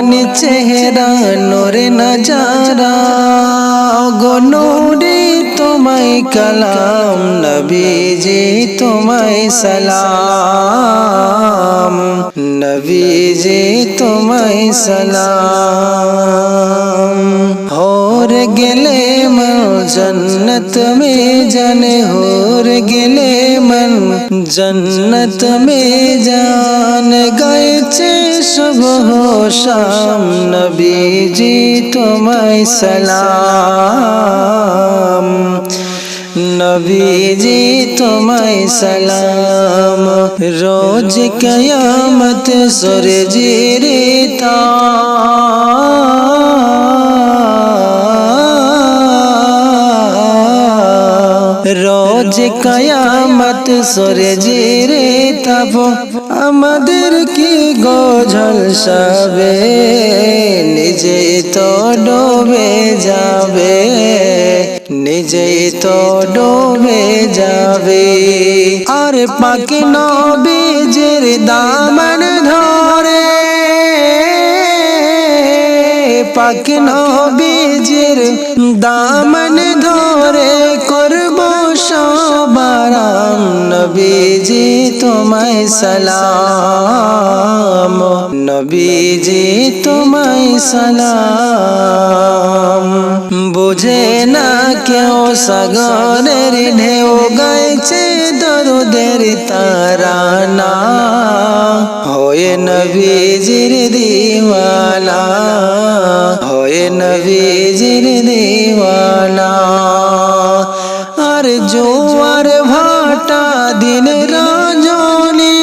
নুরানি চেহারা নরে না যারা। গনুরে তোমায় কালাম নবীজি তোমায় সালাম। নবীজি তোমায় সালাম। হোর গেলে মন জন্নত মে জানে, হোর গেলে মন জন্নত মে জান। সব হোশাম নবীজি তোমায় সালাম। নবীজি তোমায় সালাম। রোজ কয়ামত সরজিরে তা কয়ামত সরে জিরে তব আমাদের কি গোঝল সবে নিজে তো ডোবে যাবে। নিজেই তো ডোবে যাবে। আর পাকে নবীজের দামন ধরে। পাক নবীজের নবীজি তোমায় সালাম। নবীজি তোমায় সালাম। বুঝে না কেউ সাগরের ঢেউ গাইছে, দরুদের তারানা হয়ে নবীজির দিওয়ানা হয়ে নবীজির দিওয়ানা জোয়ার ভাটা দিন রজনী।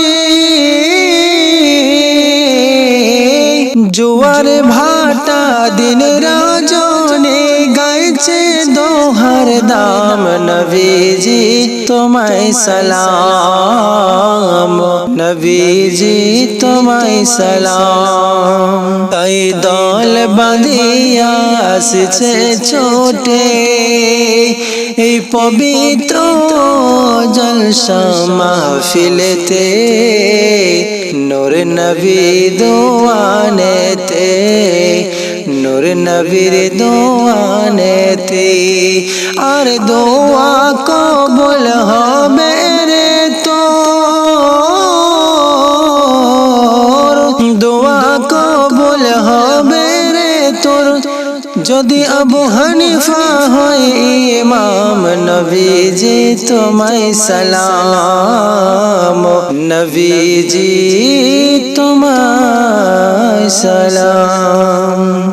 জোয়ার ভাটা দিন রজনী, গাইছে দোহার দাম নবীজি, তোমায় সালাম। নবীজি, তোমায় সালাম। তাই দল বাঁধিয়া আসছে ছোটে। এই পবিত্র জলসা মাহফিলেতে নূর নবী দোয়ানেতে, নূর নবীর দোয়ানেতে। আর দোয়া কবুল হবে রে তো দোয়া কবুল হবে রে তোর। যদি আবু হানিফা হয় নবীজি তোমায় সালাম। নবীজি তোমায় সালাম।